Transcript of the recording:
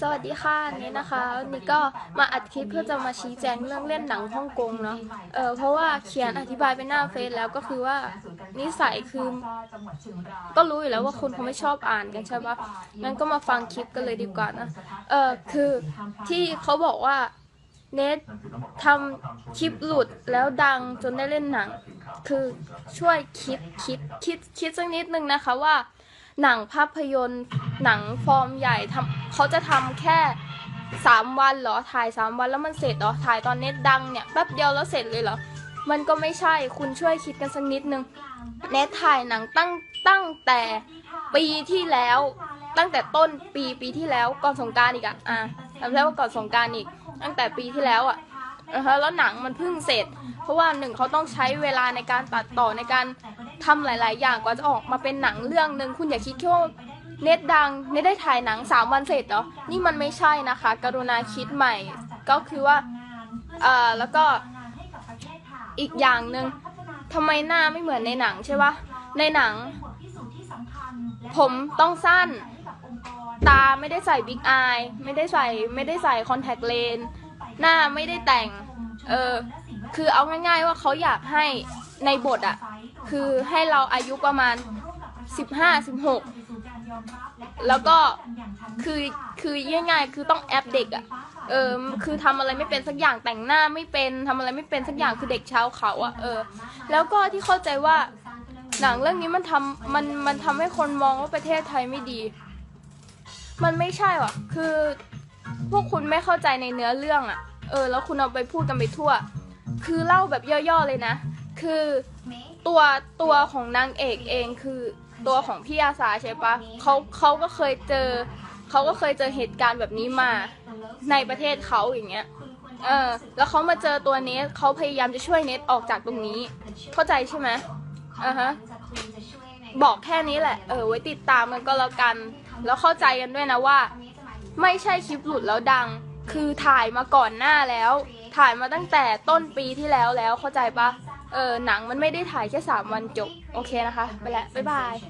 สวัสดีค่ะนี่นะคะวันนี้ก็มาอัดคลิปเพื่อจะมาชี้แจงเรื่องเล่นหนังฮ่องกงเนาะเออเพราะว่าเขียนอธิบายไปหน้าเฟซแล้วก็คือว่านิสัยคือก็รู้อยู่แล้วว่าคุณเขาไม่ชอบอ่านกันใช่ปะงั้นก็มาฟังคลิปกันเลยดีกว่านะเออคือที่เขาบอกว่าเนททำคลิปหลุดแล้วดังจนได้เล่นหนัง คือช่วยคิดคิดคิดคิดสักนิดนึงนะคะว่าหนังภาพยนตร์ หนังฟอร์มใหญ่ทำเขาจะทำแค่สามวันเหรอถ่ายสามวันแล้วมันเสร็จเหรอถ่ายตอนเน็ตดังเนี่ยแป๊บเดียวแล้วเสร็จเลยเหรอมันก็ไม่ใช่คุณช่วยคิดกันสักนิดนึงเน็ตถ่ายหนังตั้งตั้งแต่ปีที่แล้ว ตั้งแต่ต้นปีปีที่แล้วก่อนสงการอีกอะอะจำได้ว่าก่อนสงการอีก ตั้งแต่ปีที่แล้วอะนะคะแล้วหนังมันเพิ่งเสร็จ เพราะว่าหนึ่งเขาต้องใช้เวลาในการตัดต่อในการทำหลาย ๆ อย่างกว่าจะออกมาเป็นหนังเรื่องหนึ่งคุณอย่าคิดแค่ว่า เน็ตดังเน็ตได้ถ่ายหนัง 3 วันเสร็จเหรอ นี่มันไม่ใช่นะคะ กรุณาคิดใหม่ ก็คือว่าเอ่อแล้วก็อีกอย่างหนึ่งทำไมหน้าไม่เหมือนในหนังใช่ปะในหนัง ผมต้องสั้น ตาไม่ได้ใส่บิ๊กอายไม่ได้ใส่ไม่ได้ใส่คอนแทคเลนส์หน้าไม่ได้แต่ง เออ คือเอาง่าย ๆ ว่าเขาอยากให้ในบทอะคือให้เราอายุประมาณ 15 16 แล้วก็คือคือง่ายๆคือต้องแอปเด็กอะเออคือทำอะไรไม่เป็นสักอย่างแต่งหน้าไม่เป็นทำอะไรไม่เป็นสักอย่างคือเด็กชาวเขาอะเออ แล้วก็ที่เข้าใจว่าหนังเรื่องนี้มันทำมันมันทำให้คนมองว่าประเทศไทยไม่ดี มันไม่ใช่ว่ะ คือพวกคุณไม่เข้าใจในเนื้อเรื่องอะเออ แล้วคุณเอาไปพูดกันไปทั่ว คือเล่าแบบย่อๆเลยนะ คือตัวตัวของนางเอกเองคือ ตัวของพี่อาสาใช่ปะเขาเขาก็เคยเจอเขาก็เคยเจอเหตุการณ์แบบนี้มาในประเทศเขาอย่างเงี้ยเออแล้วเขามาเจอตัวเนทเขาพยายามจะช่วยเนทออกจากตรงนี้ เข้าใจใช่ไหมอ่าฮะบอกแค่นี้แหละ เออ ไว้ติดตามกันก็แล้วกัน แล้วเข้าใจกันด้วยนะว่า ไม่ใช่คลิปหลุดแล้วดัง คือถ่ายมาก่อนหน้าแล้ว ถ่ายมาตั้งแต่ต้นปีที่แล้วแล้วเข้าใจปะ เออหนังมันไม่ได้ถ่ายแค่สามวันจบ โอเคนะคะ ไปแล้ว บ๊ายบาย